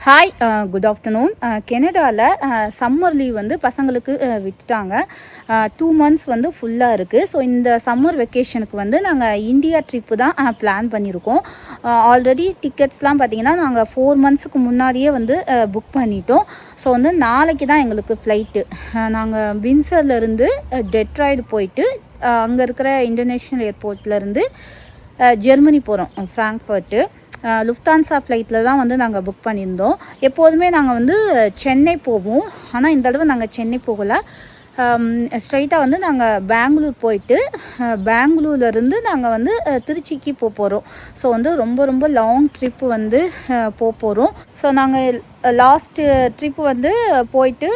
Hi good afternoon கெனடாவில் summer leave வந்து பசங்களுக்கு uh, விட்டுட்டாங்க. Uh, டூ மந்த்ஸ் வந்து ஃபுல்லாக இருக்குது ஸோ இந்த சம்மர் வெக்கேஷனுக்கு வந்து நாங்கள் இந்தியா ட்ரிப்பு தான் uh, பிளான் பண்ணியிருக்கோம் ஆல்ரெடி டிக்கெட்ஸ்லாம் பார்த்தீங்கன்னா நாங்கள் ஃபோர் மந்த்ஸுக்கு முன்னாடியே வந்து புக் பண்ணிட்டோம். ஸோ வந்து நாளைக்கு தான் எங்களுக்கு ஃப்ளைட்டு நாங்கள் வின்சர்லேருந்து டெட்ராய்டு போயிட்டு அங்கே இருக்கிற இன்டர்நேஷ்னல் ஏர்போர்ட்லேருந்து ஜெர்மனி போகிறோம் ஃப்ராங்க்ஃபர்ட்டு லுஃப்தான்சா ஃப்ளைட்டில் தான் வந்து நாங்கள் புக் பண்ணியிருந்தோம். எப்போதுமே நாங்கள் வந்து சென்னை போவோம். ஆனால் இந்த தடவை நாங்கள் சென்னை போகலை. ஸ்ட்ரைட்டாக வந்து நாங்கள் பெங்களூர் போயிட்டு பெங்களூர்லேருந்து நாங்கள் வந்து திருச்சிக்கு போக போகிறோம் ஸோ வந்து ரொம்ப ரொம்ப லாங் ட்ரிப்பு வந்து போக போகிறோம் ஸோ நாங்கள் லாஸ்ட்டு ட்ரிப்பு வந்து போயிட்டு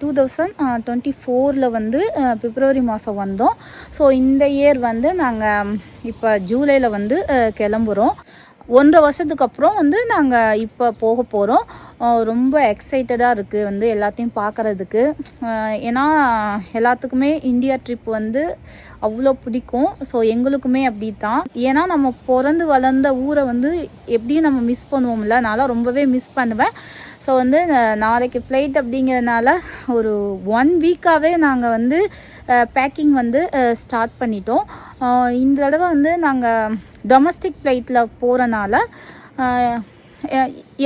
டூ தௌசண்ட் டுவெண்ட்டி ஃபோரில் வந்து பிப்ரவரி மாதம் வந்தோம். ஸோ இந்த இயர் வந்து நாங்கள் இப்போ ஜூலையில் வந்து கிளம்புறோம். ஒன்றரை வருஷத்துக்கு அப்புறம் வந்து நாங்கள் இப்போ போக போகிறோம் ரொம்ப எக்ஸைட்டடாக இருக்குது வந்து எல்லாத்தையும் பார்க்குறதுக்கு ஏன்னா எல்லாத்துக்குமே இந்தியா ட்ரிப் வந்து அவ்வளோ பிடிக்கும். ஸோ எங்களுக்குமே அப்படி தான் ஏன்னா நம்ம பிறந்து வளர்ந்த ஊரை வந்து எப்படியும் நம்ம மிஸ் பண்ணுவோம்ல. நான்லாம் ரொம்பவே மிஸ் பண்ணுவேன். ஸோ வந்து நாளைக்கு ஃப்ளைட் அப்படிங்கிறதுனால ஒரு ஒன் வீக்காகவே நாங்கள் வந்து பேக்கிங் வந்து ஸ்டார்ட் பண்ணிட்டோம். இந்த தடவை வந்து நாங்கள் டொமஸ்டிக் ஃப்ளைட்டில் போகிறனால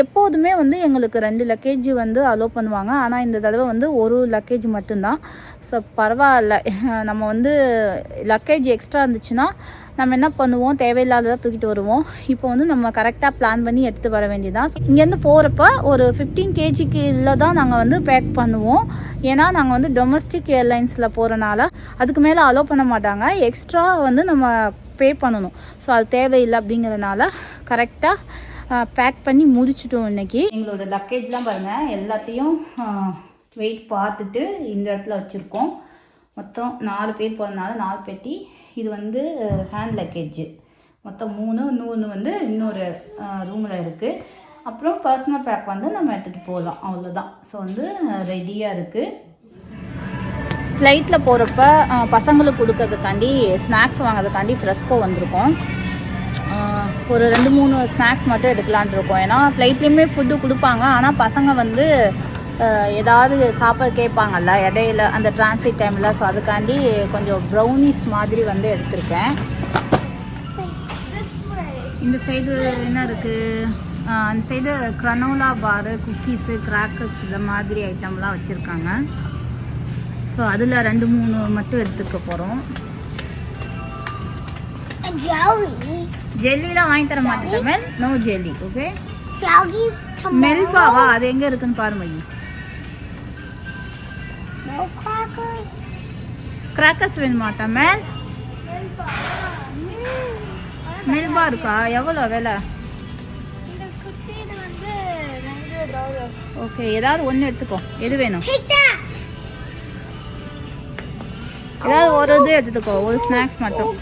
எப்போதுமே வந்து எங்களுக்கு ரெண்டு லக்கேஜ் வந்து அலோவ் பண்ணுவாங்க. ஆனால் இந்த தடவை வந்து ஒரு லக்கேஜ் மட்டும்தான். ஸோ பரவாயில்ல. நம்ம வந்து லக்கேஜ் எக்ஸ்ட்ரா இருந்துச்சுன்னா நம்ம என்ன பண்ணுவோம்? தேவையில்லாததாக தூக்கிட்டு வருவோம். இப்போ வந்து நம்ம கரெக்டாக பிளான் பண்ணி எடுத்துகிட்டு வர வேண்டியதான் இங்கேருந்து போகிறப்ப ஒரு ஃபிஃப்டீன் கேஜிக்கு இல்லை தான் நாங்கள் வந்து பேக் பண்ணுவோம். ஏன்னா நாங்கள் வந்து டொமஸ்டிக் ஏர்லைன்ஸில் போகிறனால அதுக்கு மேலே அலோவ் பண்ண மாட்டாங்க. எக்ஸ்ட்ரா வந்து நம்ம பே பண்ணணும். ஸோ அது தேவையில்லை அப்படிங்கிறதுனால கரெக்டாக பேக் பண்ணி முடிச்சிட்டோம் இன்றைக்கி எங்களோட லக்கேஜ்லாம் பாருங்கள் எல்லாத்தையும் வெயிட் பார்த்துட்டு இந்த இடத்துல வச்சுருக்கோம். மொத்தம் நாலு பேர் போகிறதுனால நாலு பெட்டி. இது வந்து ஹேண்ட் லக்கேஜ் மொத்தம் மூணு இன்னொன்று வந்து இன்னொரு ரூமில் இருக்குது அப்புறம் பர்சனல் பேக் வந்து நம்ம எடுத்துகிட்டு போகலாம். அவ்வளோதான் ஸோ வந்து ரெடியாக இருக்குது ஃப்ளைட்டில் போகிறப்ப பசங்களுக்கு கொடுக்கறதுக்காண்டி ஸ்நாக்ஸ் வாங்குறதுக்காண்டி ஃப்ரெஸ்கோ வந்திருக்கோம். ஒரு ரெண்டு மூணு ஸ்நாக்ஸ் மட்டும் எடுக்கலான் இருக்கோம். ஏன்னா ஃப்ளைட்லேயுமே ஃபுட்டு கொடுப்பாங்க. ஆனால் பசங்க வந்து ஏதாவது சாப்பிட கேட்பாங்கல்ல இடையில அந்த டிரான்சிட் டைமில் ஸோ அதுக்காண்டி கொஞ்சம் ப்ரௌனிஸ் மாதிரி வந்து எடுத்திருக்கேன். இந்த சைடு என்ன இருக்குது அந்த சைடு க்ரனோலா பாரு குக்கீஸு கிராக்கர்ஸ் இந்த மாதிரி ஐட்டம்லாம் வச்சுருக்காங்க. ஸோ அதில் ரெண்டு மூணு மட்டும் எடுத்துக்க போகிறோம். ஜெல்லிலாம் வாங்கி தர மாட்டேன் மேல் நோ ஜெல்லி ஓகே. மெல்பாவா அது எங்கே இருக்குன்னு பாரு மையி. No crackers. கிராக்கர்ஸ் வேணுமா மேல் Melba. மெல்பா இருக்கா? எவ்வளோ விலை? ஓகே ஏதாவது ஒன்று எடுத்துக்கோ. எது வேணும். ஏதாவது ஒரு இது எடுத்துக்கோ ஒரு ஸ்நாக்ஸ் மட்டும்.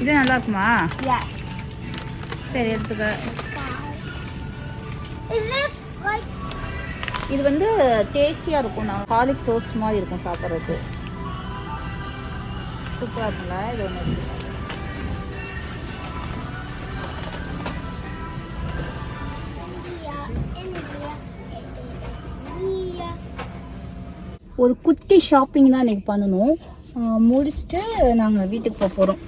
இது நல்லா இருக்குமா? சரி எடுத்துக்க. இது வந்து டேஸ்டியாக இருக்கும். நான் காலிக் டோஸ்ட் மாதிரி இருக்கும் சாப்பிட்றதுக்கு. சூப்பராக இருக்கும்ல இது ஒன்று ஒரு குட்டி ஷாப்பிங் தான் இன்னைக்கு பண்ணணும். முடிச்சுட்டு நாங்கள் வீட்டுக்கு போக போகிறோம்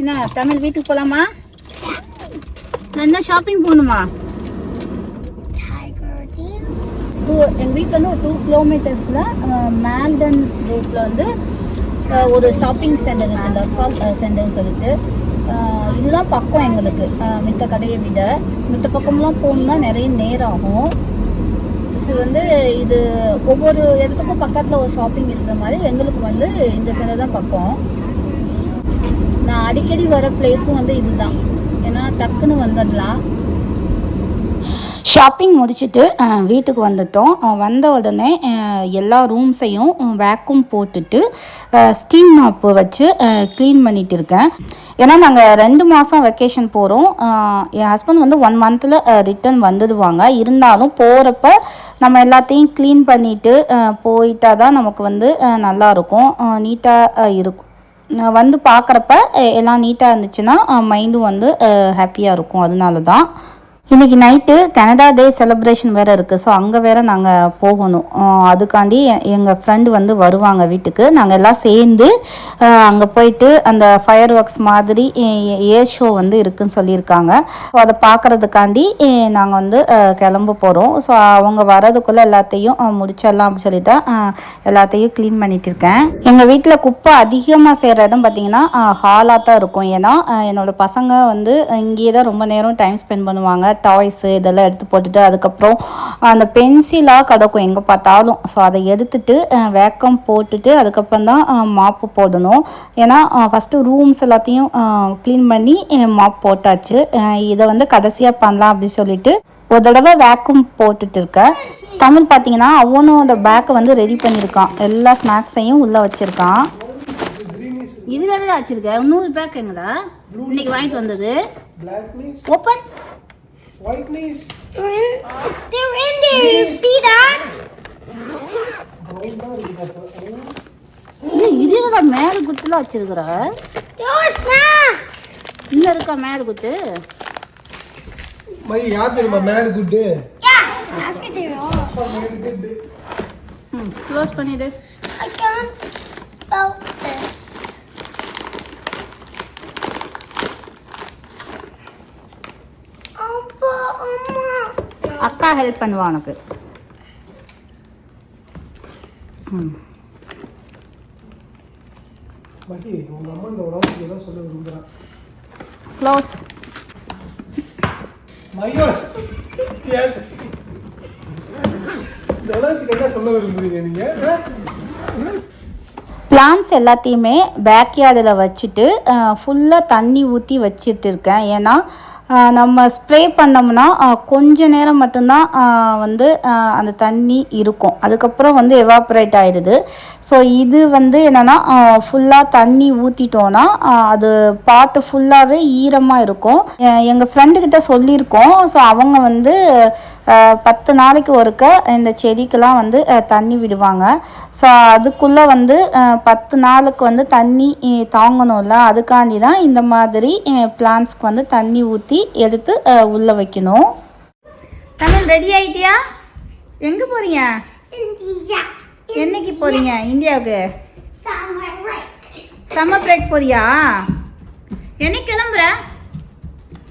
என்ன தமிழ் வீட்டுக்கு போகலாமா என்ன ஷாப்பிங் போகணுமா? டூ எங்கள் வீட்டிலேருந்து ஒரு டூ கிலோமீட்டர்ஸில் மேல்டன் ரோட்டில் வந்து ஒரு ஷாப்பிங் சென்டர் இருக்குது லசால் சென்டர்னு சொல்லிட்டு. இதுதான் பக்கம் எங்களுக்கு. மித்த கடையை விட. மித்த பக்கம்லாம் போகணுன்னா நிறைய நேரம் ஆகும் ஸோ வந்து இது ஒவ்வொரு இடத்துக்கும் பக்கத்தில் ஒரு ஷாப்பிங் இருக்கிற மாதிரி எங்களுக்கு வந்து இந்த சென்டர் தான் பக்கம். நான் அடிக்கடி வர பிளேஸும் வந்து இதுதான். ஏன்னா டக்குன்னு வந்துடலாம். ஷாப்பிங் முடிச்சுட்டு வீட்டுக்கு வந்துட்டோம். வந்த உடனே எல்லா ரூம்ஸையும் வேக்யூம் போட்டுட்டு ஸ்டீம் மாப்பு வச்சு க்ளீன் பண்ணிட்டு இருக்கேன். ஏன்னா நாங்கள் ரெண்டு மாதம் வெக்கேஷன் போகிறோம் என் ஹஸ்பண்ட் வந்து ஒன் மந்தில் ரிட்டர்ன் வந்துடுவாங்க. இருந்தாலும் போகிறப்ப நம்ம எல்லாத்தையும் க்ளீன் பண்ணிவிட்டு போயிட்டா தான் நமக்கு வந்து நல்லாயிருக்கும் நீட்டாக இருக்கும். நான் வந்து பார்க்குறப்ப எல்லாம் நீட்டாக இருந்துச்சுன்னா மைண்டும் வந்து ஹாப்பியாக இருக்கும். அதனால தான். இன்றைக்கி நைட்டு கனடா டே செலிப்ரேஷன் வேறு இருக்குது ஸோ அங்கே வேறு நாங்கள் போகணும். அதுக்காண்டி எங்கள் ஃப்ரெண்டு வந்து வருவாங்க வீட்டுக்கு. நாங்கள் எல்லாம் சேர்ந்து அங்கே போயிட்டு அந்த ஃபயர் ஒர்க்ஸ் மாதிரி ஏர் ஷோ வந்து இருக்குதுன்னு சொல்லியிருக்காங்க. ஸோ அதை பார்க்குறதுக்காண்டி நாங்கள் வந்து கிளம்ப போகிறோம் ஸோ அவங்க வரதுக்குள்ளே எல்லாத்தையும் முடிச்சிடலாம் அப்படின்னு சொல்லி தான் எல்லாத்தையும் க்ளீன் பண்ணிட்டு இருக்கேன். எங்கள் வீட்டில் குப்பை அதிகமாக செய்கிற இடம் பார்த்திங்கன்னா ஹாலாக தான் இருக்கும். ஏன்னா என்னோடய பசங்க வந்து இங்கேயே தான் ரொம்ப நேரம் டைம் ஸ்பெண்ட் பண்ணுவாங்க. டாய்ஸு இதெல்லாம் எடுத்து போட்டுட்டு அதுக்கப்புறம் அந்த பென்சிலாக கிடக்கும் எங்கே பார்த்தாலும். ஸோ அதை எடுத்துட்டு வேக்கம் போட்டுட்டு அதுக்கப்புறம் தான் மாப்பு போடணும். ஏன்னா ஃபஸ்ட்டு ரூம்ஸ் எல்லாத்தையும் க்ளீன் பண்ணி மாப் போட்டாச்சு. இதை வந்து கடைசியாக பண்ணலாம் அப்படின்னு சொல்லிட்டு ஒரு தடவை வேக்கும் போட்டுட்டு இருக்கேன். தமிழ் பார்த்தீங்கன்னா அவனோட பேக்கை வந்து ரெடி பண்ணியிருக்கான். எல்லா ஸ்நாக்ஸையும் உள்ளே வச்சுருக்கான். இதுல தான் வச்சிருக்க? நூறு பேக் எங்கடா? இன்னைக்கு வாங்கிட்டு வந்தது. Open white knees, They're in, they're in there. You see that? அப்போ இதுல மேல குட்டுல வச்சிருக்கிற. இங்க இருக்கா மேல குட்டு மை யார் தெரியுமா மேடு குட்டு க்ளோஸ் பண்ணிடு அக்கா ஹெல்ப் பண்ணுவா உனக்கு. பாட்டி உங்க அம்மா இந்த உலகத்துக்கு ஏதோ சொல்ல விரும்புறா. க்ளோஸ் மையோஸ் எஸ் இந்த உலகத்துக்கு என்ன சொல்ல விரும்புறீங்க நீங்க? ஆ? பிளான்ஸ் எல்லாத்தையுமே பேக்யார்டில் வச்சுட்டு ஃபுல்லாக தண்ணி ஊற்றி வச்சிட்டு இருக்கேன். ஏன்னா நம்ம ஸ்ப்ரே பண்ணோம்னா கொஞ்ச நேரம் மட்டும்தான் வந்து அந்த தண்ணி இருக்கும். அதுக்கப்புறம் வந்து எவாப்ரேட் ஆயிடுது. ஸோ இது வந்து என்னென்னா ஃபுல்லாக தண்ணி ஊற்றிட்டோன்னா அது பாட்டு ஃபுல்லாகவே ஈரமாக இருக்கும். எங்கள் ஃப்ரெண்டுக்கிட்ட சொல்லியிருக்கோம். ஸோ அவங்க வந்து பத்து நாளைக்கு ஒருக்க இந்த செடிக்கெல்லாம் வந்து தண்ணி விடுவாங்க. ஸோ அதுக்குள்ளே வந்து பத்து நாளுக்கு வந்து தண்ணி தாங்கணும்ல. அதுக்காண்டி தான் இந்த மாதிரி பிளான்ஸ்க்கு வந்து தண்ணி ஊற்றி எடுத்து உள்ள வைக்கணும். தமிழ் ரெடி ஆயிட்டியா? எங்கே போகிறீங்க. என்னைக்கு போகிறீங்க இந்தியாவுக்கு. சம்மர் பிரேக் போறியா? என்னைக்கு கிளம்புற?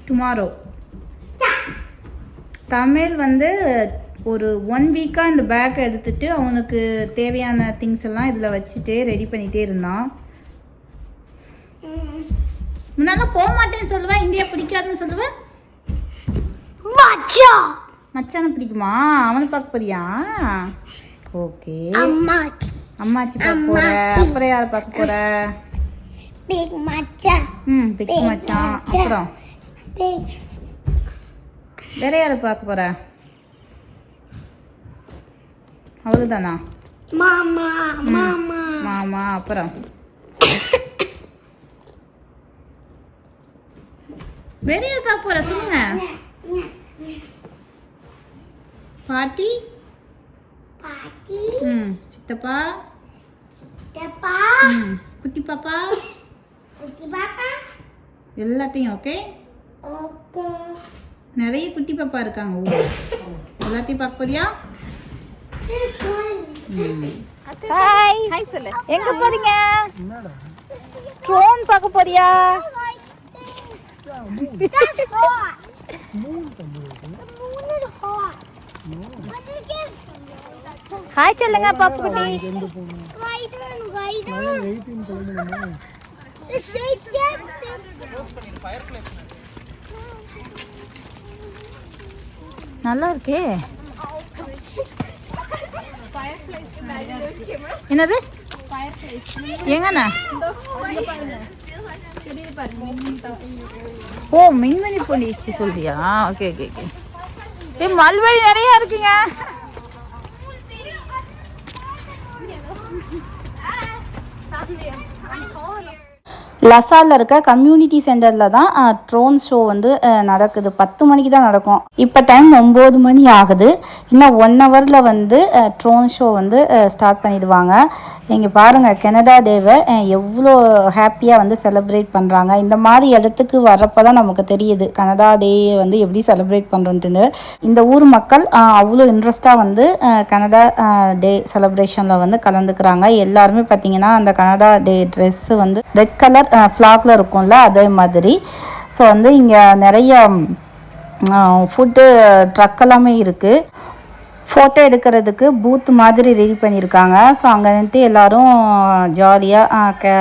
டுமாரோ தமிழ் வந்து ஒரு ஒன் வீக்காக இந்த பேக்கை எடுத்துட்டு அவனுக்கு தேவையான திங்ஸ் எல்லாம் இதில் வச்சுட்டு ரெடி பண்ணிகிட்டே இருந்தான் Mm. முன்னால போக மாட்டேன்னு சொல்லுவேன் இந்தியா பிடிக்காதுன்னு சொல்லுவேன் Matcha. மச்சானை பிடிக்குமா அவனை பார்க்க போறியா ஓகே Amat. அம்மாச்சி பார்க்க போற அப்புறம் யாரை பார்க்க போற Big matcha. ம் பிக்கு மச்சான் அப்புறம் Big. வேற யாரை பார்க்க போற அவ்வளோதானா Mama. Mama. மாமா அப்புறம் வேற யார் பார்க்க போற சொல்லுங்க பாட்டி Party. ம் சித்தப்பா Dappa. ம் குட்டி பாப்பா Uti Papa. எல்லாத்தையும் ஓகே Okay. நிறைய குட்டி பாப்பா இருக்காங்க எல்லாத்தையும் பார்க்க போறியா. ஹாய் ஹாய் சொல்லு. எங்க போறீங்க? ட்ரோன் பார்க்க போறியா? ஹாய் சொல்லுங்க பாப்பு குட்டி. நல்லா இருக்கே என்னது? எங்கண்ணா? ஓ மின்மணி பொண்ணி வச்சு சொல்றியா? Okay okay okay. ஏ மல்வழி நிறைய இருக்குங்க. லசாலில் இருக்க கம்யூனிட்டி சென்டரில் தான் ட்ரோன் ஷோ வந்து நடக்குது. பத்து மணிக்கு தான் நடக்கும். இப்போ டைம் ஒம்பது மணி ஆகுது. இன்னும் ஒன் ஹவரில் வந்து ட்ரோன் ஷோ வந்து ஸ்டார்ட் பண்ணிடுவாங்க. இங்கே பாருங்கள் கெனடா டேவை எவ்வளோ ஹாப்பியாக வந்து செலிப்ரேட் பண்ணுறாங்க இந்த மாதிரி இடத்துக்கு வர்றப்போ தான் நமக்கு தெரியுது. கனடா டே வந்து எப்படி செலிப்ரேட் பண்ணுறதுன்னு இந்த ஊர் மக்கள் அவ்வளோ இன்ட்ரெஸ்ட்டாக வந்து கனடா டே செலிப்ரேஷனில் வந்து கலந்துக்கிறாங்க. எல்லாருமே பார்த்தீங்கன்னா அந்த கனடா டே ட்ரெஸ்ஸு வந்து ரெட் கலர் ஃப்ளாக்ல இருக்கும்ல அதே மாதிரி. ஸோ வந்து இங்கே நிறைய ஃபுட்டு ட்ரக் எல்லாமே இருக்குது ஃபோட்டோ எடுக்கிறதுக்கு பூத் மாதிரி ரெடி பண்ணியிருக்காங்க. ஸோ அங்கே நின்று எல்லோரும் ஜாலியாக க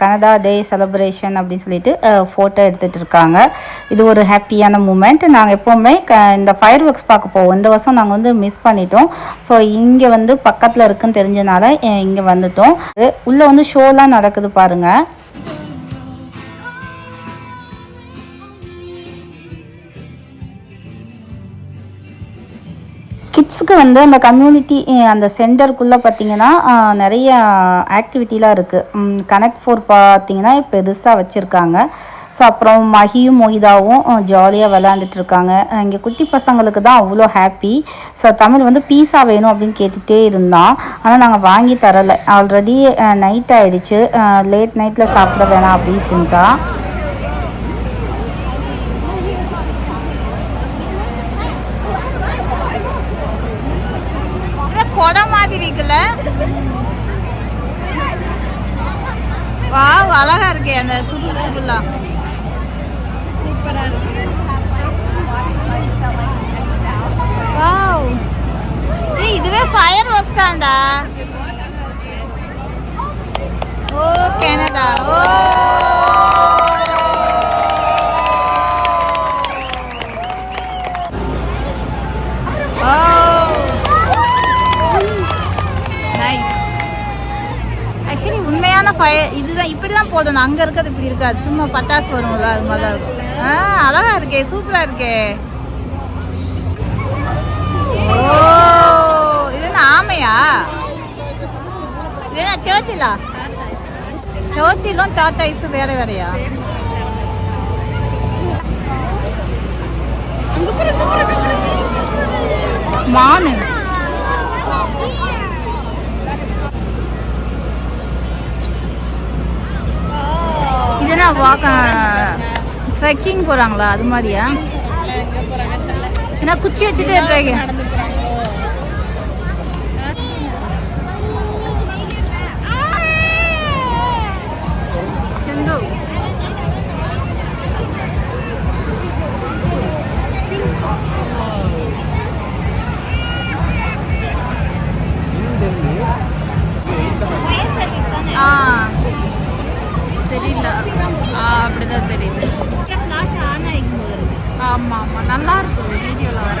கனடா டே செலப்ரேஷன் அப்படின்னு சொல்லிட்டு ஃபோட்டோ எடுத்துகிட்டு இருக்காங்க. இது ஒரு ஹாப்பியான மூமெண்ட் நாங்கள் எப்போவுமே க இந்த ஃபயர் ஒர்க்ஸ் பார்க்க போவோம். இந்த வருஷம் நாங்கள் வந்து மிஸ் பண்ணிட்டோம். ஸோ இங்கே வந்து பக்கத்தில் இருக்குன்னு தெரிஞ்சனால இங்கே வந்துட்டோம். உள்ளே வந்து ஷோலாம் நடக்குது பாருங்கள் கிட்ஸுக்கு வந்து அந்த கம்யூனிட்டி அந்த சென்டருக்குள்ளே பார்த்தீங்கன்னா நிறைய ஆக்டிவிட்டிலாம் இருக்குது கனெக்ட் ஃபோர் பார்த்திங்கன்னா பெருசாக வச்சுருக்காங்க. ஸோ அப்புறம் மகியும் மொய்தாவும் ஜாலியாக விளாண்டுட்ருக்காங்க இருக்காங்க இங்கே குட்டி பசங்களுக்கு தான் அவ்வளோ ஹாப்பி ஸோ தமிழ் வந்து பீஸா வேணும் அப்படின்னு கேட்டுகிட்டே இருந்தான். ஆனால் நாங்கள் வாங்கி தரலை. ஆல்ரெடி நைட் ஆயிடுச்சு. லேட் நைட்டில் சாப்பிட வேணாம் அப்படின்னு தின்ட்டான் கொடை மாதிரி இருக்குல்ல? வா அழகா இருக்கே அந்த சுருள் சுருளா. சூப்பரா இருக்கு. இதுவே ஃபயர் ஒர்க்ஸ் தான்டா. O Canada. ஓ. உண்மையான இதுதான் இப்படி தான் போடணும் அங்கே இருக்கிறது இப்படி இருக்காது. சும்மா பட்டாசு வரும்ல அது மாதிரி தான் இருக்கும். ஆ அழகா இருக்கே சூப்பராக இருக்கே. ஓ இது என்ன ஆமையா? இது என்ன டேர்ட்டிலா தேர்ட் ஐஸு வேற வேறையா? மானு இது என்ன வாக்க ட்ரெக்கிங் போகிறாங்களா அது மாதிரியா? ஏன்னா குச்சி வச்சுட்டு ட்ரெக்கிங் சிந்து. ஆ. தெரியல. ஆ அப்படிதான் தெரியுது. நல்லா இருக்கும் வீடியோல வர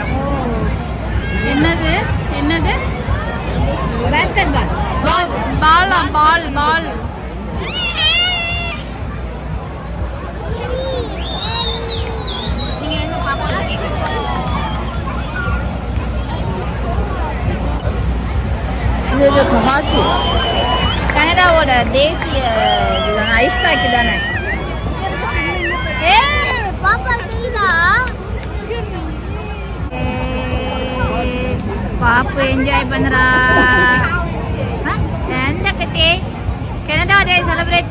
என்னது? என்னது? பேஸ்கெட் பால் பாலா பால். பால் இது ஹாக்கி கனடாவோட தேசிய ஐஸ் காக்கி தானே? ஏய், பாப்பு என்ஜாய் பண்றா ஆ, எந்த கட்டி கனடா டே செலிப்ரேட்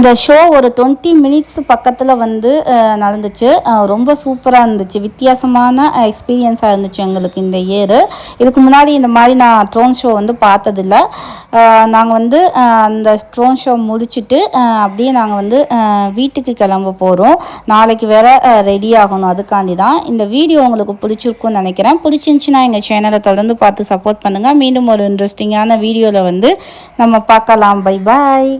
இந்த ஷோ ஒரு டுவெண்ட்டி மினிட்ஸ் பக்கத்தில் வந்து நடந்துச்சு. ரொம்ப சூப்பராக இருந்துச்சு. வித்தியாசமான எக்ஸ்பீரியன்ஸாக இருந்துச்சு எங்களுக்கு இந்த இயர் இதுக்கு முன்னாடி இந்த மாதிரி நான் ட்ரோன் ஷோ வந்து பார்த்ததில்ல. நாங்கள் வந்து அந்த ட்ரோன் ஷோ முடிச்சுட்டு அப்படியே நாங்கள் வந்து வீட்டுக்கு கிளம்ப போகிறோம் நாளைக்கு வேற ரெடி ஆகணும். அதுக்காண்டி தான் இந்த வீடியோ உங்களுக்கு பிடிச்சிருக்கும்னு நினைக்கிறேன். பிடிச்சிருந்துச்சுன்னா எங்கள் சேனலை தொடர்ந்து பார்த்து சப்போர்ட் பண்ணுங்கள் மீண்டும் ஒரு இன்ட்ரெஸ்டிங்கான வீடியோவில் வந்து நம்ம பார்க்கலாம். Bye bye